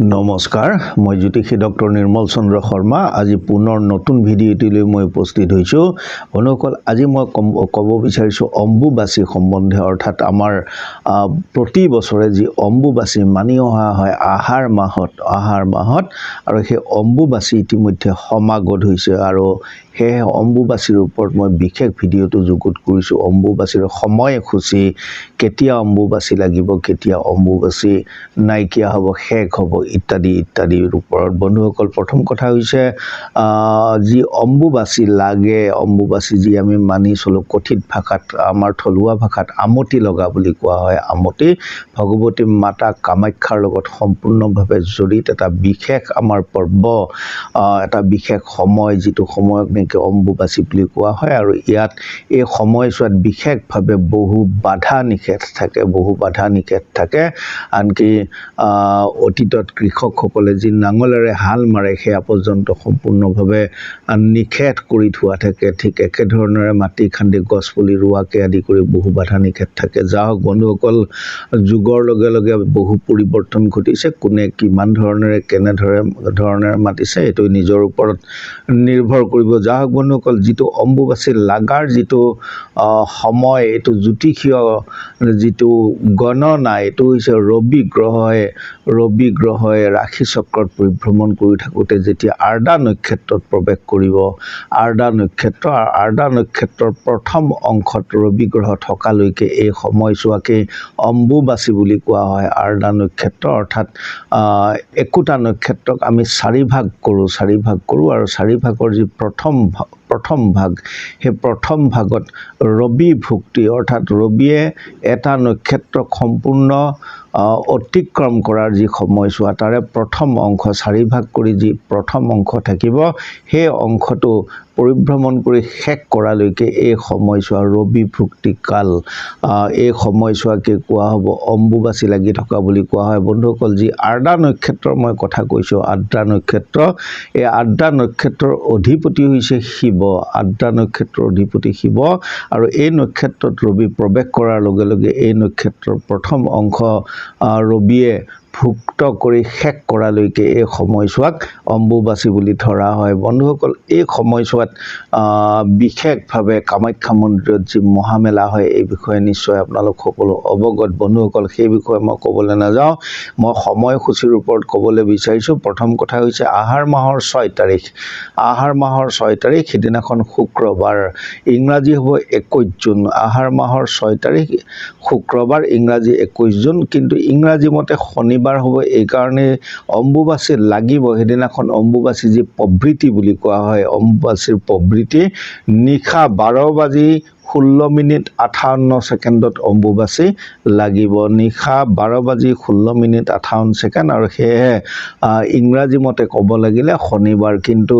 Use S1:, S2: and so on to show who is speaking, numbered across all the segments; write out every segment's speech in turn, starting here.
S1: নমস্কাৰ মই জ্যোতিষী ডক্টৰ নিৰ্মল চন্দ্ৰ শৰ্মা। আজি পুনৰ নতুন ভিডিঅ'টিলৈ মই উপস্থিত হৈছোঁ। বন্ধুসকল আজি মই ক'ব বিচাৰিছোঁ অম্বুবাচী সম্বন্ধে অৰ্থাৎ আমাৰ প্ৰতি বছৰে যি অম্বুবাচী মানি অহা হয় আহাৰ মাহত আহাৰ মাহত আৰু সেই অম্বুবাচী ইতিমধ্যে সমাগত হৈছে। আৰু সেয়েহে অম্বুবাচীৰ ওপৰত মই বিশেষ ভিডিঅ'টো যুগুত কৰিছোঁ। অম্বুবাচীৰ সময়সূচী কেতিয়া অম্বুবাচী লাগিব কেতিয়া অম্বুবাচী নাইকিয়া হ'ব শেষ হ'ব ইত্যাদি ইত্যাদিৰ ওপৰত বন্ধুসকল প্ৰথম কথা হৈছে যি অম্বুবাচী লাগে অম্বুবাচী যি আমি মানি চলোঁ কথিত ভাষাত আমাৰ থলুৱা ভাষাত আমতি লগা বুলি কোৱা হয়। আমতি ভগৱতী মাতা কামাখ্যাৰ লগত সম্পূৰ্ণভাৱে জড়িত এটা বিশেষ আমাৰ পৰ্ব এটা বিশেষ সময় যিটো সময়ক নেকি অম্বুবাচী বুলি কোৱা হয়। আৰু ইয়াত এই সময়ছোৱাত বিশেষভাৱে বহু বাধা নিষেধ থাকে বহু বাধা নিষেধ থাকে। আনকি অতীতত কৃষকসকলে যি নাঙলেৰে হাল মাৰে সেয়া পৰ্যন্ত সম্পূৰ্ণভাৱে নিষেধ কৰি থোৱা থাকে। ঠিক একেধৰণেৰে মাটি খান্দি গছপুলি ৰোৱাকে আদি কৰি বহু বাধা নিষেধ থাকে। যা হওক বন্ধুসকল যুগৰ লগে লগে বহু পৰিৱৰ্তন ঘটিছে। কোনে কিমান ধৰণেৰে কেনেদৰে ধৰণেৰে মাতিছে এইটো নিজৰ ওপৰত নিৰ্ভৰ কৰিব। যা হওক বন্ধুসকল যিটো অম্বুবাচী লাগাৰ যিটো সময় এইটো জ্যোতিষীয় যিটো গণনা এইটো হৈছে ৰবি গ্ৰহই ৰবি গ্ৰহই ৰাশি চক্ৰত পৰিভ্ৰমণ কৰি থাকোঁতে যেতিয়া আৰ্দা নক্ষত্ৰত প্ৰৱেশ কৰিব আৰ্দা নক্ষত্ৰ আৰু আৰ্দা নক্ষত্ৰৰ প্ৰথম অংশত ৰবি গ্ৰহ থকালৈকে এই সময়ছোৱাকেই অম্বুবাচী বুলি কোৱা হয়। আৰ্দা নক্ষত্ৰ অৰ্থাৎ একোটা নক্ষত্ৰক আমি চাৰিভাগ কৰোঁ চাৰিভাগ কৰোঁ আৰু চাৰিভাগৰ যি প্ৰথম প্ৰথম ভাগ। সেই প্ৰথম ভাগত ৰবি ভুক্তি অৰ্থাৎ ৰবিয়ে এটা নক্ষত্ৰক সম্পূৰ্ণ অতিক্ৰম কৰাৰ যি সময়ছোৱা তাৰে প্ৰথম অংশ চাৰিভাগ কৰি যি প্ৰথম অংশ থাকিব সেই অংশটো পৰিভ্ৰমণ কৰি শেষ কৰালৈকে এই সময়ছোৱা ৰবি ভুক্তি কাল আহ, এই সময়ছোৱাকে কোৱা হ'ব অম্বুবাচী লাগি থকা বুলি কোৱা হয়। বন্ধুসকল যি আৰ্দা নক্ষত্ৰৰ মই কথা কৈছোঁ আদ্ৰা নক্ষত্ৰ এই আদ্ৰা নক্ষত্ৰৰ অধিপতি হৈছে শিৱ। আদ্ৰা নক্ষত্ৰৰ অধিপতি শিৱ আৰু এই নক্ষত্ৰত ৰবি প্ৰৱেশ কৰাৰ লগে লগে এই নক্ষত্ৰৰ প্ৰথম অংশ ৰবিয়ে ভুক্ত কৰি শেষ কৰালৈকে এই সময়ছোৱাক অম্বুবাচী বুলি ধৰা হয়। বন্ধুসকল, এই সময়ছোৱাত বিশেষভাৱে কামাখ্যা মন্দিৰত যি মহামেলা হয়, এই বিষয়ে নিশ্চয় আপোনালোক সকলো অৱগত। বন্ধুসকল, সেই বিষয়ে মই ক'বলৈ নাযাওঁ। মই সময়সূচীৰ ওপৰত ক'বলৈ বিচাৰিছোঁ। প্ৰথম কথা হৈছে আহাৰ মাহৰ ছয় তাৰিখ। আহাৰ মাহৰ ছয় তাৰিখ, সিদিনাখন শুক্ৰবাৰ। ইংৰাজী হ'ব একৈছ জুন। আহাৰ মাহৰ ছয় তাৰিখ, শুক্ৰবাৰ ইংৰাজী একৈছ জুন। কিন্তু ইংৰাজী মতে শনিবাৰ হ'ব এইকাৰণে অম্বুবাচী লাগিব। সেইদিনাখন অম্বুবাচী যি প্ৰবৃত্তি বুলি কোৱা হয়, অম্বুবাচীৰ প্ৰবৃত্তি নিশা বাৰ বাজি ষোল্ল মিনিট আঠাৱন্ন ছেকেণ্ডত অম্বুবাচী লাগিব। নিশা বাৰ বাজি ষোল্ল মিনিট আঠাৱন্ন ছেকেণ্ড আৰু সেয়েহে ইংৰাজী মতে ক'ব লাগিলে শনিবাৰ কিন্তু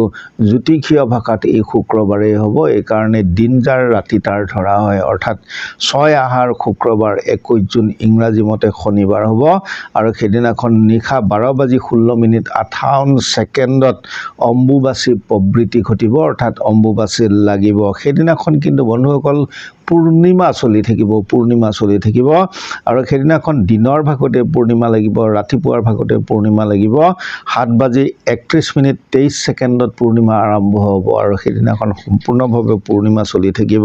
S1: জ্যোতিষীয় ভাষাত এই শুক্ৰবাৰেই হ'ব। এইকাৰণে দিন যাৰ ৰাতি তাৰ ধৰা হয়। অৰ্থাৎ ছয় আহাৰ শুক্ৰবাৰ একৈছ জুন ইংৰাজী মতে শনিবাৰ হ'ব। আৰু সেইদিনাখন নিশা বাৰ বাজি ষোল্ল মিনিট আঠাৱন্ন ছেকেণ্ডত অম্বুবাচী প্ৰবৃত্তি ঘটিব। অৰ্থাৎ অম্বুবাচী লাগিব। সেইদিনাখন কিন্তু বন্ধুসকল through পূৰ্ণিমা চলি থাকিব পূৰ্ণিমা চলি থাকিব। আৰু সেইদিনাখন দিনৰ ভাগতে পূৰ্ণিমা লাগিব ৰাতিপুৱাৰ ভাগতে পূৰ্ণিমা লাগিব। সাত বাজি একত্ৰিছ মিনিট তেইছ ছেকেণ্ডত পূৰ্ণিমা আৰম্ভ হ'ব আৰু সেইদিনাখন সম্পূৰ্ণভাৱে পূৰ্ণিমা চলি থাকিব।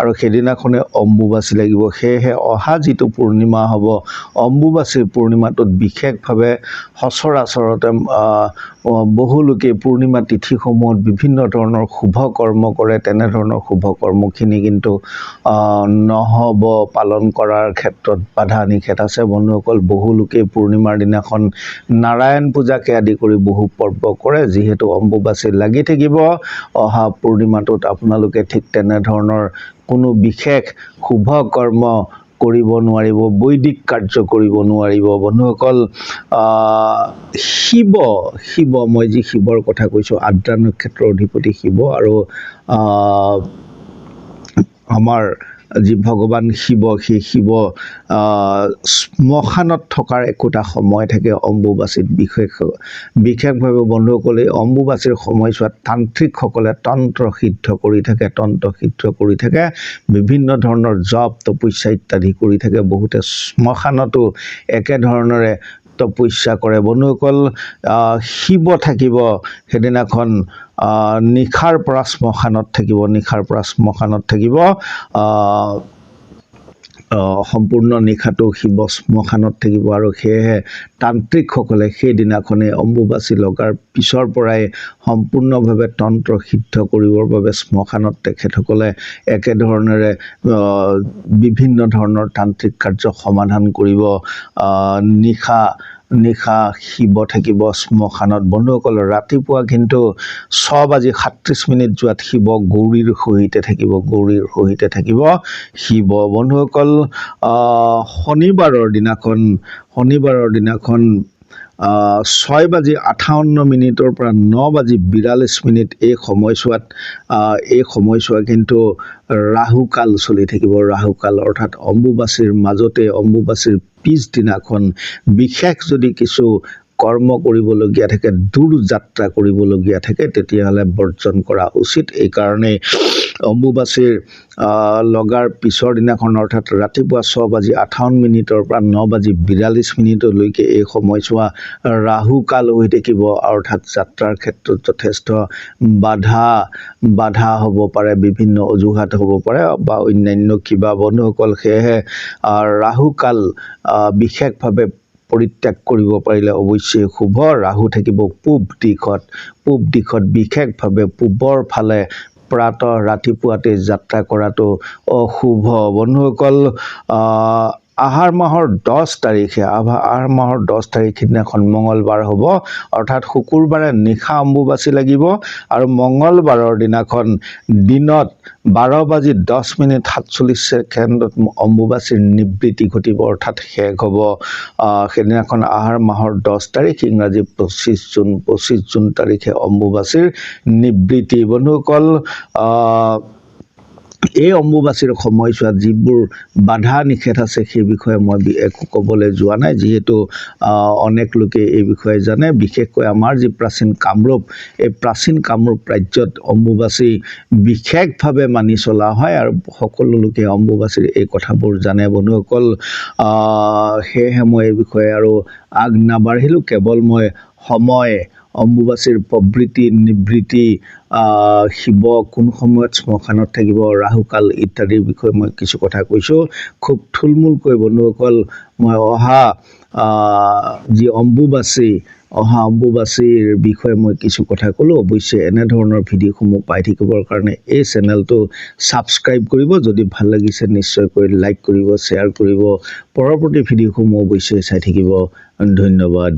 S1: আৰু সেইদিনাখনে অম্বুবাচী লাগিব। সেয়েহে অহা যিটো পূৰ্ণিমা হ'ব অম্বুবাচীৰ পূৰ্ণিমাটোত বিশেষভাৱে সচৰাচৰতে আহ, আহ, বহু লোকে পূৰ্ণিমা তিথিসমূহত বিভিন্ন ধৰণৰ শুভ কৰ্ম কৰে তেনেধৰণৰ শুভ কৰ্মখিনি কিন্তু নহ'ব পালন কৰাৰ ক্ষেত্ৰত বাধা নিষেধ আছে। বন্ধুসকল বহু লোকে পূৰ্ণিমাৰ দিনাখন নাৰায়ণ পূজাকে আদি কৰি বহু পৰ্ব কৰে যিহেতু অম্বুবাচী লাগি থাকিব। অহা পূৰ্ণিমাটোত আপোনালোকে ঠিক তেনেধৰণৰ কোনো বিশেষ শুভ কৰ্ম কৰিব নোৱাৰিব বৈদিক কাৰ্য কৰিব নোৱাৰিব। বন্ধুসকল শিৱ শিৱ মই যি শিৱৰ কথা কৈছোঁ আদ্ৰা নক্ষত্ৰৰ অধিপতি শিৱ আৰু আমাৰ যি ভগৱান শিৱ, সেই শিৱ শ্মশানত থকাৰ একোটা সময় থাকে অম্বুবাচীত বিশেষ বিশেষভাৱে বন্ধুসকল অম্বুবাচীৰ সময়ছোৱাত তান্ত্ৰিকসকলে তন্ত্ৰ সিদ্ধ কৰি থাকে, তন্ত্ৰ সিদ্ধ কৰি থাকে, বিভিন্ন ধৰণৰ জপ, তপস্যা ইত্যাদি কৰি থাকে, বহুতে শ্মশানতো একেধৰণেৰে তপস্যা কৰে। বন্ধুসকল শিব শিৱ থাকিব সেইদিনাখন নিশাৰ পৰা শ্মশানত থাকিব নিশাৰ পৰা শ্মশানত থাকিব। সম্পূৰ্ণ নিশাটো শিৱ শ্মশানত থাকিব আৰু সেয়েহে তান্ত্ৰিকসকলে সেইদিনাখনেই অম্বুবাচী লগাৰ পিছৰ পৰাই সম্পূৰ্ণভাৱে তন্ত্ৰ সিদ্ধ কৰিবৰ বাবে শ্মশানত তেখেতসকলে একেধৰণেৰে বিভিন্ন ধৰণৰ তান্ত্ৰিক কাৰ্য সমাধান কৰিব নিশা নিশা শিৱ থাকিব, শ্মশানত বন্ধুসকল ৰাতিপুৱা কিন্তু ছ বাজি সাতত্ৰিছ মিনিট যোৱাত শিৱ গৌৰীৰ সহিতে থাকিব, গৌৰীৰ সহিতে থাকিব। শিৱ বন্ধুসকল শনিবাৰৰ দিনাখন শনিবাৰৰ দিনাখন ছয় বাজি আঠাৱন্ন মিনিটৰ পৰা ন বাজি বিৰাল্লিছ মিনিট এই সময়ছোৱাত এই সময়ছোৱা কিন্তু ৰাহুকাল চলি থাকিব। ৰাহুকাল অৰ্থাৎ অম্বুবাচীৰ মাজতে অম্বুবাচীৰ পিছদিনাখন বিশেষ যদি কিছু কৰ্ম কৰিবলগীয়া থাকে, দূৰ যাত্ৰা কৰিবলগীয়া থাকে, তেতিয়াহ'লে বৰ্জন কৰা উচিত। এইকাৰণেই অম্বুবাচীৰ লগাৰ পিছৰ দিনাখন অৰ্থাৎ ৰাতিপুৱা ছ বাজি আঠাৱন্ন মিনিটৰ পৰা ন বাজি বিৰাল্লিছ মিনিটলৈকে এই সময়ছোৱা ৰাহুকাল হৈ থাকিব। অৰ্থাৎ যাত্ৰাৰ ক্ষেত্ৰত যথেষ্ট বাধা বাধা হ'ব পাৰে বিভিন্ন অজুহাত হ'ব পাৰে বা অন্যান্য কিবা বন্ধুসকল। সেয়েহে ৰাহুকাল বিশেষভাৱে পৰিত্যাগ কৰিব পাৰিলে অৱশ্যেই শুভ ৰাহু থাকিব। পূব দিশত পূব দিশত বিশেষভাৱে পূবৰ ফালে প্ৰাতঃ ৰাতিপুৱাতে যাত্ৰা কৰাটো অশুভ। বন্ধুসকল আহাৰ মাহৰ দহ তাৰিখে, আভা- আহাৰ মাহৰ দহ তাৰিখ দিনাখন মঙলবাৰ হ'ব। অৰ্থাৎ শুকুৰবাৰে নিশা অম্বুবাচী লাগিব আৰু মঙলবাৰৰ দিনাখন দিনত বাৰ বাজি দহ মিনিট সাতচল্লিছ ছেকেণ্ডত অম্বুবাচীৰ নিবৃত্তি ঘটিব, অৰ্থাৎ শেষ হ'ব। সেইদিনাখন আহাৰ মাহৰ দহ তাৰিখ, ইংৰাজী পঁচিছ জুন পঁচিছ জুন তাৰিখে অম্বুবাচীৰ নিবৃত্তি বন্ধুসকল এই অম্বুবাচীৰ সময়ছোৱাত যিবোৰ বাধা নিষেধ আছে, সেই বিষয়ে মই একো ক'বলৈ যোৱা নাই। যিহেতু অনেক লোকে এই বিষয়ে জানে। বিশেষকৈ আমাৰ যি প্ৰাচীন কামৰূপ, এই প্ৰাচীন কামৰূপ ৰাজ্যত অম্বুবাচী বিশেষভাৱে মানি চলা হয় আৰু সকলো লোকে অম্বুবাচীৰ এই কথাবোৰ জানে। বন্ধুসকল সেয়েহে মই এই বিষয়ে আৰু আগ নাবাঢ়িলোঁ। কেৱল মই সময় অম্বুবাচীৰ প্ৰবৃত্তি নিবৃত্তি আহ, শিৱ কোন সময়ত শ্মশানত থাকিব ৰাহুকাল ইত্যাদিৰ বিষয়ে মই কিছু কথা কৈছোঁ। খুব থুলমূলকৈ বন্ধুসকল মই অহা যি অম্বুবাচী অহা অম্বুবাচীৰ বিষয়ে মই কিছু কথা ক'লোঁ অৱশ্যে এনেধৰণৰ ভিডিঅ'সমূহ পাই থাকিবৰ কাৰণে এই চেনেলটো ছাবস্ক্ৰাইব কৰিব যদি ভালো লাগিছে নিশ্চয়কৈ লাইক কৰিব শ্বেয়াৰ কৰিব। পৰৱৰ্তী ভিডিঅ'সমূহ অৱশ্যে চাই থাকিব। ধন্যবাদ।